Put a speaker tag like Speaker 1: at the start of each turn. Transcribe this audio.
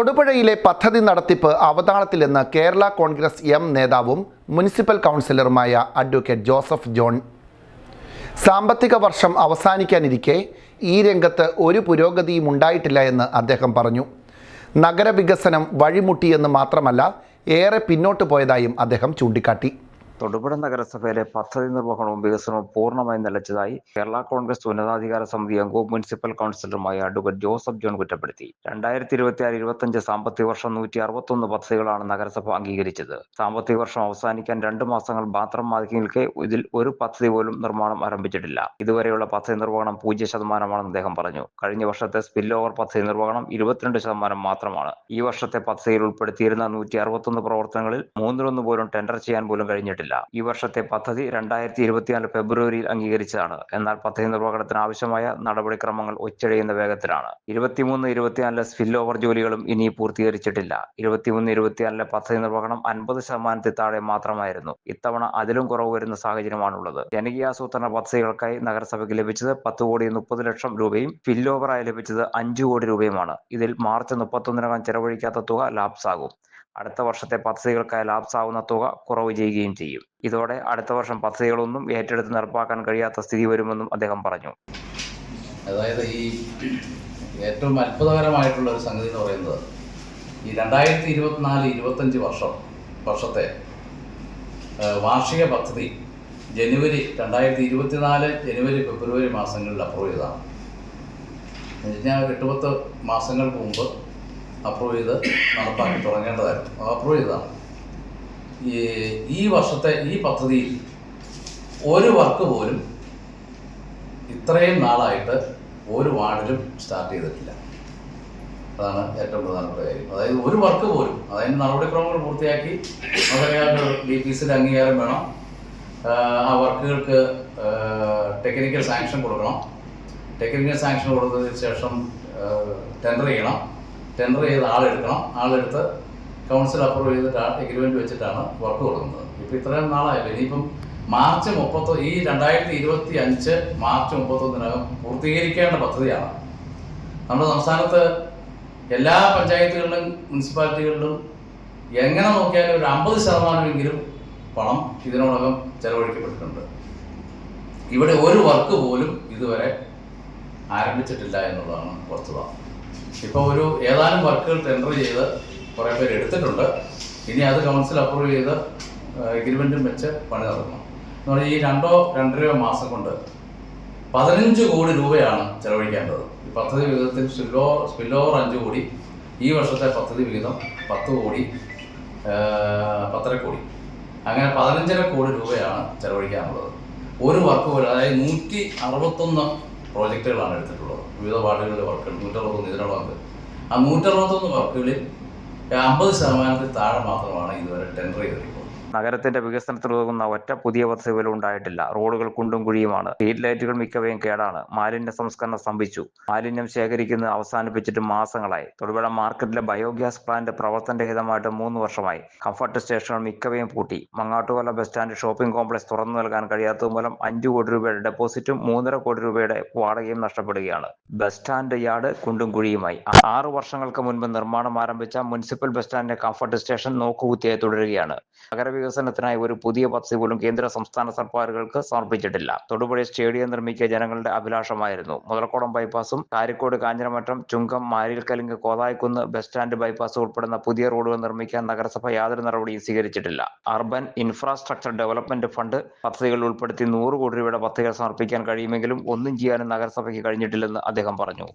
Speaker 1: തൊടുപുഴയിലെ പദ്ധതി നടത്തിപ്പ് അവതാളത്തിലെന്ന് കേരള കോൺഗ്രസ് എം നേതാവും മുനിസിപ്പൽ കൗൺസിലറുമായ അഡ്വക്കേറ്റ് ജോസഫ് ജോൺ. സാമ്പത്തിക വർഷം അവസാനിക്കാനിരിക്കെ ഈ രംഗത്ത് ഒരു പുരോഗതിയും ഉണ്ടായിട്ടില്ല എന്ന് അദ്ദേഹം പറഞ്ഞു. നഗരവികസനം വഴിമുട്ടിയെന്ന് മാത്രമല്ല ഏറെ പിന്നോട്ട് പോയതായും അദ്ദേഹം ചൂണ്ടിക്കാട്ടി.
Speaker 2: തൊടുപുഴ നഗരസഭയിലെ പദ്ധതി നിർവഹണവും വികസനവും പൂർണമായി നിലച്ചതായി കേരള കോൺഗ്രസ് ഉന്നതാധികാര സമിതി അംഗവും മുനിസിപ്പൽ കൗൺസിലറുമായ അഡ്വക്കേറ്റ് ജോസഫ് ജോൺ കുറ്റപ്പെടുത്തി. രണ്ടായിരത്തി ഇരുപത്തി ആറ് ഇരുപത്തഞ്ച് സാമ്പത്തിക വർഷം നൂറ്റി അറുപത്തൊന്ന് പദ്ധതികളാണ് നഗരസഭ അംഗീകരിച്ചത്. സാമ്പത്തിക വർഷം അവസാനിക്കാൻ രണ്ട് മാസങ്ങൾ മാത്രം നിൽക്കെ ഇതിൽ ഒരു പദ്ധതി പോലും നിർമ്മാണം ആരംഭിച്ചിട്ടില്ല. ഇതുവരെയുള്ള പദ്ധതി നിർവഹണം പൂജ്യ ശതമാനമാണെന്ന് അദ്ദേഹം പറഞ്ഞു. കഴിഞ്ഞ വർഷത്തെ സ്പിൽ ഓവർ പദ്ധതി നിർവഹണം ഇരുപത്തിരണ്ട് ശതമാനം മാത്രമാണ്. ഈ വർഷത്തെ പദ്ധതിയിൽ ഉൾപ്പെടുത്തിയിരുന്ന നൂറ്റി അറുപത്തൊന്ന് പ്രവർത്തനങ്ങളിൽ മൂന്നിലൊന്ന് പോലും ടെൻഡർ ചെയ്യാൻ പോലും കഴിഞ്ഞിട്ടില്ല. ഈ വർഷത്തെ പദ്ധതി രണ്ടായിരത്തി ഇരുപത്തിനാല് ഫെബ്രുവരിയിൽ അംഗീകരിച്ചതാണ്. എന്നാൽ പദ്ധതി നിർവഹണത്തിന് ആവശ്യമായ നടപടിക്രമങ്ങൾ ഒച്ചഴിയുന്ന വേഗത്തിലാണ്. ഇരുപത്തിമൂന്ന് ഇരുപത്തിനാലിലെ സ്പിൽ ഓവർ ജോലികളും ഇനി പൂർത്തീകരിച്ചിട്ടില്ല. ഇരുപത്തിമൂന്ന് ഇരുപത്തിനാലിലെ പദ്ധതി നിർവഹണം അൻപത് ശതമാനത്തിൽ താഴെ മാത്രമായിരുന്നു. ഇത്തവണ അതിലും കുറവ് വരുന്ന സാഹചര്യമാണുള്ളത്. ജനകീയാസൂത്രണ പദ്ധതികൾക്കായി നഗരസഭയ്ക്ക് ലഭിച്ചത് പത്ത് കോടി മുപ്പത് ലക്ഷം രൂപയും ഓവറായി ലഭിച്ചത് അഞ്ചു കോടി രൂപയുമാണ്. ഇതിൽ മാർച്ച് മുപ്പത്തൊന്നിനകം ചെലവഴിക്കാത്ത തുക ലാപ്സ് ആകും അടുത്ത വർഷത്തെ പദ്ധതികൾക്കായി ലാപ്സ് ആവുന്ന തുക കുറവ് ചെയ്യുകയും ചെയ്യും. ഇതോടെ അടുത്ത വർഷം പദ്ധതികളൊന്നും ഏറ്റെടുത്ത് നടപ്പാക്കാൻ കഴിയാത്ത സ്ഥിതി വരുമെന്നും അദ്ദേഹം പറഞ്ഞു.
Speaker 3: അതായത് ഈ ഏറ്റവും അത്ഭുതകരമായിട്ടുള്ള ഒരു സംഗതി എന്ന് പറയുന്നത് ഈ രണ്ടായിരത്തി ഇരുപത്തിനാല് ഇരുപത്തഞ്ച് വർഷം വർഷത്തെ വാർഷിക പദ്ധതി ജനുവരി രണ്ടായിരത്തി ഇരുപത്തിനാല് ജനുവരി ഫെബ്രുവരി മാസങ്ങളിൽ അപ്രൂവ് ചെയ്തതാണ്. ഞാൻ എട്ടുപത്ത് മാസങ്ങൾക്ക് മുമ്പ് അപ്രൂവ് ചെയ്ത് നടപ്പാക്കി തുടങ്ങേണ്ടതായിരുന്നു. അപ്രൂവ് ചെയ്തതാണ്. ഈ വർഷത്തെ ഈ പദ്ധതിയിൽ ഒരു വർക്ക് പോലും ഇത്രയും നാളായിട്ട് ഒരു വാർഡിലും സ്റ്റാർട്ട് ചെയ്തിട്ടില്ല. അതാണ് ഏറ്റവും പ്രധാനപ്പെട്ട കാര്യം. അതായത് ഒരു വർക്ക് പോലും അതായത് നടപടിക്രമങ്ങൾ പൂർത്തിയാക്കി നമുക്കറിയാം ഡി പി സിയുടെ അംഗീകാരം വേണം. ആ വർക്കുകൾക്ക് ടെക്നിക്കൽ സാങ്ഷൻ കൊടുക്കണം. ടെക്നിക്കൽ സാങ്ഷൻ കൊടുത്തതിന് ശേഷം ടെൻഡർ ചെയ്യണം. ടെൻഡർ ചെയ്ത് ആളെടുക്കണം. ആളെടുത്ത് കൗൺസിൽ അപ്രൂവ് ചെയ്തിട്ട് എഗ്രിമെന്റ് വെച്ചിട്ടാണ് വർക്ക് കൊടുക്കുന്നത്. ഇപ്പോൾ ഇത്രയും നാളായില്ല? ഇനിയിപ്പം മാർച്ച് മുപ്പത്തൊ ഈ രണ്ടായിരത്തി ഇരുപത്തി അഞ്ച് മാർച്ച് മുപ്പത്തൊന്നിനകം പൂർത്തീകരിക്കേണ്ട പദ്ധതിയാണ്. നമ്മുടെ സംസ്ഥാനത്ത് എല്ലാ പഞ്ചായത്തുകളിലും മുനിസിപ്പാലിറ്റികളിലും എങ്ങനെ നോക്കിയാലും ഒരു അമ്പത് ശതമാനമെങ്കിലും പണം ഇതിനോടകം ചെലവഴിക്കപ്പെട്ടിട്ടുണ്ട്. ഇവിടെ ഒരു വർക്ക് പോലും ഇതുവരെ ആരംഭിച്ചിട്ടില്ല എന്നുള്ളതാണ് വസ്തുത ഇപ്പോൾ ഒരു ഏതാനും വർക്കുകൾ ടെൻഡർ ചെയ്ത് കുറേ പേര് എടുത്തിട്ടുണ്ട്. ഇനി അത് കൗൺസിൽ അപ്രൂവ് ചെയ്ത് എഗ്രിമെന്റും വെച്ച് പണി നടക്കണം എന്ന് ഈ രണ്ടോ രണ്ടരയോ മാസം കൊണ്ട് പതിനഞ്ച് കോടി രൂപയാണ് ചെലവഴിക്കേണ്ടത്. ഈ പദ്ധതി വിഹിതത്തിൽ സ്പില്ലോ സ്പില്ലോവർ അഞ്ച് കോടി ഈ വർഷത്തെ പദ്ധതി വിഹിതം പത്ത് കോടി പത്തര കോടി. അങ്ങനെ പതിനഞ്ചര കോടി രൂപയാണ് ചെലവഴിക്കാനുള്ളത്. ഒരു വർക്ക് പോലും അതായത് നൂറ്റി അറുപത്തൊന്ന് പ്രോജക്റ്റുകളാണ് എടുത്തിട്ടുള്ളത്. വിവിധ വാർഡുകളിലെ വർക്കുകൾ നൂറ്ററുപത്തൊന്ന് ഇതിനോടൊക്കെ ആ നൂറ്ററുപത്തൊന്ന് വർക്കുകളിൽ അമ്പത് ശതമാനത്തിൽ താഴെ മാത്രമാണ് ഇതുവരെ ടെൻഡർ ചെയ്തിട്ടുള്ളത്
Speaker 2: നഗരത്തിന്റെ വികസനത്തിനുതകുന്ന ഒറ്റ പുതിയ പദ്ധതി പോലും ഉണ്ടായിട്ടില്ല. റോഡുകൾ കുണ്ടും കുഴിയുമാണ്. സ്ട്രീറ്റ് ലൈറ്റുകൾ മിക്കവയും കേടാണ്. മാലിന്യ സംസ്കരണം സ്തംഭിച്ചു. മാലിന്യം ശേഖരിക്കുന്നത് അവസാനിപ്പിച്ചിട്ട് മാസങ്ങളായി. തൊടുപുഴ മാർക്കറ്റിലെ ബയോഗ്യാസ് പ്ലാന്റ് പ്രവർത്തനരഹിതമായിട്ട് മൂന്ന് വർഷമായി. കംഫർട്ട് സ്റ്റേഷനുകൾ മിക്കവയും പൂട്ടി. Mangattukola bus stand shopping complex തുറന്നു നൽകാൻ കഴിയാത്തത് മൂലം അഞ്ചു കോടി രൂപയുടെ ഡെപ്പോസിറ്റും മൂന്നര കോടി രൂപയുടെ വാടകയും നഷ്ടപ്പെടുകയാണ്. ബസ് സ്റ്റാൻഡ് യാർഡ് കുണ്ടും കുഴിയുമായി. ആറ് വർഷങ്ങൾക്ക് മുൻപ് നിർമ്മാണം ആരംഭിച്ച മുനിസിപ്പൽ ബസ് സ്റ്റാൻഡിന്റെ കംഫർട്ട് സ്റ്റേഷൻ നോക്കുകുത്തിയായി തുടരുകയാണ്. നഗരവികസനത്തിനായി ഒരു പുതിയ പദ്ധതി പോലും കേന്ദ്ര സംസ്ഥാന സർക്കാരുകൾക്ക് സമർപ്പിച്ചിട്ടില്ല. തൊടുപുഴ സ്റ്റേഡിയം നിർമ്മിക്കുക ജനങ്ങളുടെ അഭിലാഷമായിരുന്നു. Muthalakodam ബൈപ്പാസും Karikode Kanjiramattom Chungam Marilkalinku Kothayikunnu bus stand bypass ഉൾപ്പെടുന്ന പുതിയ റോഡുകൾ നിർമ്മിക്കാൻ നഗരസഭ യാതൊരു നടപടിയും സ്വീകരിച്ചിട്ടില്ല. അർബൻ ഇൻഫ്രാസ്ട്രക്ചർ ഡെവലപ്മെന്റ് ഫണ്ട് പദ്ധതികൾ ഉൾപ്പെടുത്തി നൂറ് കോടി രൂപയുടെ പദ്ധതികൾ സമർപ്പിക്കാൻ കഴിയുമെങ്കിലും ഒന്നും ചെയ്യാനും നഗരസഭയ്ക്ക് കഴിഞ്ഞിട്ടില്ലെന്ന് അദ്ദേഹം പറഞ്ഞു.